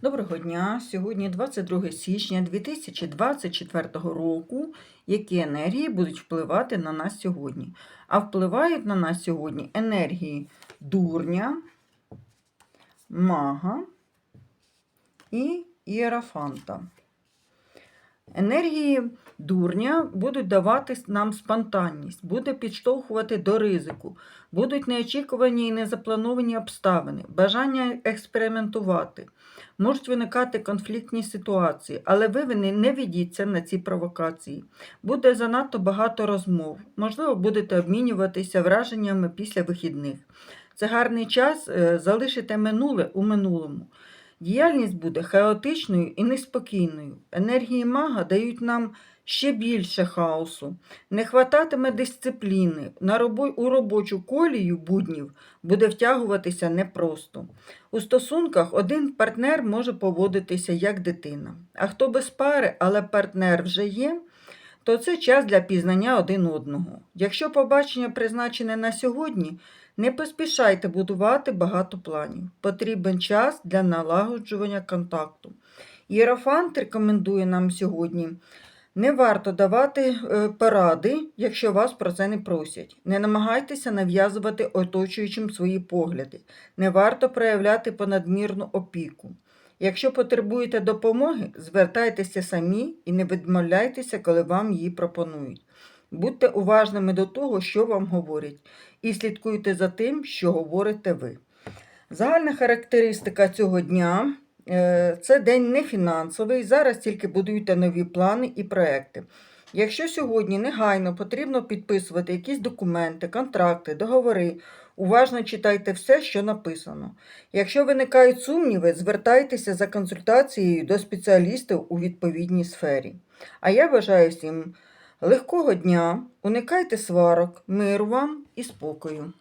Доброго дня! Сьогодні 22 січня 2024 року. Які енергії будуть впливати на нас сьогодні? А впливають на нас сьогодні енергії дурня, мага і іерафанта. Енергії дурня будуть давати нам спонтанність, буде підштовхувати до ризику, будуть неочікувані і незаплановані обставини, бажання експериментувати. Можуть виникати конфліктні ситуації, але ви не ведіться на ці провокації. Буде занадто багато розмов. Можливо, будете обмінюватися враженнями після вихідних. Це гарний час е, залишите минуле у минулому. Діяльність буде хаотичною і неспокійною. Енергії мага дають нам ще більше хаосу. Не хвататиме дисципліни. На робо... У робочу колію буднів буде втягуватися непросто. У стосунках один партнер може поводитися як дитина. А хто без пари, але партнер вже є, то це час для пізнання один одного. Якщо побачення призначене на сьогодні, не поспішайте будувати багато планів. Потрібен час для налагоджування контакту. Єрофант рекомендує нам сьогодні. Не варто давати е, поради, якщо вас про це не просять. Не намагайтеся нав'язувати оточуючим свої погляди. Не варто проявляти понадмірну опіку. Якщо потребуєте допомоги, звертайтеся самі і не відмовляйтеся, коли вам її пропонують. Будьте уважними до того, що вам говорять, і слідкуйте за тим, що говорите ви. Загальна характеристика цього дня е, це день не фінансовий. Зараз тільки будуйте нові плани і проекти. Якщо сьогодні негайно потрібно підписувати якісь документи, контракти, договори, уважно читайте все, що написано. Якщо виникають сумніви, звертайтеся за консультацією до спеціалістів у відповідній сфері. А я бажаю всім легкого дня, уникайте сварок, миру вам і спокою.